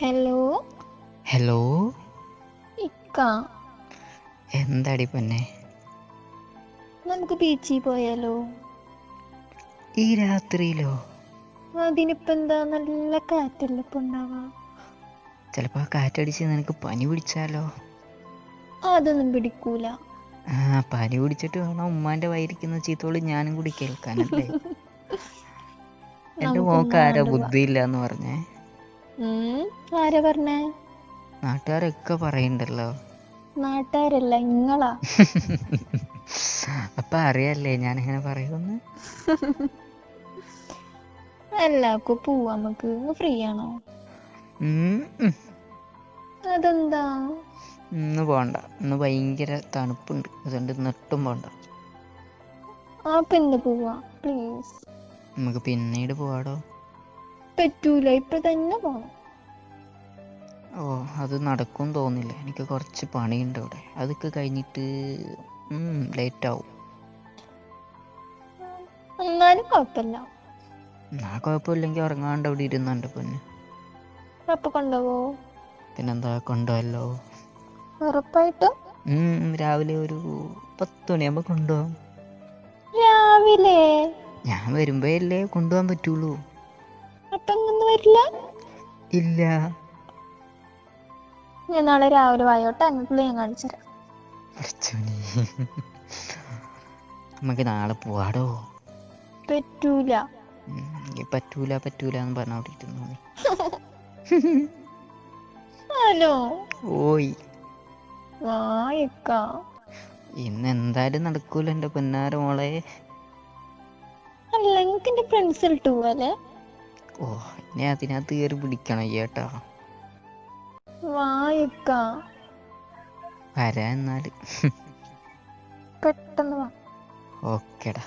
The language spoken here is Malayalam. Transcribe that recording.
ഹലോ? ഹലോ? ഇക്ക. എന്താടി പൊന്നെ? നമുക്ക് ബീച്ചിൽ പോയാലോ? ഈ രാത്രിയിലോ? അതിനിപ്പോ എന്താ നല്ല കാറ്റല്ലേ ഇപ്പൊ ഉണ്ടാവാ? ആ കാറ്റടിച്ച് നിനക്ക് പനി പിടിച്ചാലോ? അതൊന്നും പിടിക്കൂല. ആ പനി പിടിച്ചിട്ട് വേണം ഉമ്മാന്റെ വയറിക്കുന്ന ചീത്തോൾ ഞാനും കൂടി കേൾക്കാനല്ലേ? എന്റെ മോക്കാരോ മോക്ക് ആരാ ബുദ്ധിയില്ല എന്ന് പറഞ്ഞേ? ആരാ പറഞ്ഞേ? നാട്ടുകാരൊക്കെ പറയണ്ടല്ലോ. നാട്ടുകാരല്ല ഇങ്ങളാ. അപ്പൊ അറിയല്ലേ ഞാൻ എങ്ങനെ പറയുന്നു എല്ലാവർക്കും പോവാ നമുക്ക്. ഫ്രീ ആണോ. അതെന്താ? ഇന്ന് പോണ്ട. ഇന്ന് ഭയങ്കര തണുപ്പുണ്ട്. അതുകൊണ്ട് നെട്ടും പോണ്ട. ആ പിന്നെ പോവാ. പ്ലീസ് നമുക്ക് പിന്നീട് പോവാടോ. പറ്റൂല. ഇപ്പൊ തന്നെ പോണം. ഓ അത് നടക്കും തോന്നില്ല. എനിക്ക് കുറച്ച് പണിയുണ്ട് അവിടെ അതൊക്കെ കഴിഞ്ഞിട്ട് ലേറ്റ് ആവും. എന്നാലും കുഴപ്പമില്ല. ആ കുഴപ്പമില്ലെങ്കിൽ ഉറങ്ങാണ്ട് അവിടെ ഇരുന്നുണ്ട് പൊന്ന്. അപ്പൊ കൊണ്ടുപോവോ? പിന്നെന്താ കൊണ്ടുപോയല്ലോ ഉറപ്പായിട്ടും. രാവിലെ ഒരു പത്ത് മണിയാകുമ്പോ കൊണ്ടുപോകാം. രാവിലെ? ഞാൻ വരുമ്പോഴല്ലേ കൊണ്ടുപോകാൻ പറ്റുള്ളൂ. വരില്ല? ഇല്ല. ഞാൻ നാളെ രാവിലെ വായോട്ടെ അങ്ങോട്ടുള്ള ഞാൻ കാണിച്ചുതരാം. നമുക്ക് നാളെ പോവാടോ? പറ്റൂല. പറ്റൂല പറ്റൂല എന്ന് പറഞ്ഞ ഇരുന്നു നീ. ഹലോ? ഓയ്. വായിക്ക. ഇന്ന് എന്തായാലും നടക്കൂല എന്റെ പൊന്നാര മോളെ. അല്ല എനിക്ക് എന്റെ ഫ്രണ്ട്സ് ഇട്ടു പോവല്ലേ ഓ ഇനി അതിനകത്ത് കയറി പിടിക്കണം ചേട്ടാ. വായിക്ക. വരാ എന്നാൽ. പെട്ടെന്ന് വാ. ഓക്കേടാ.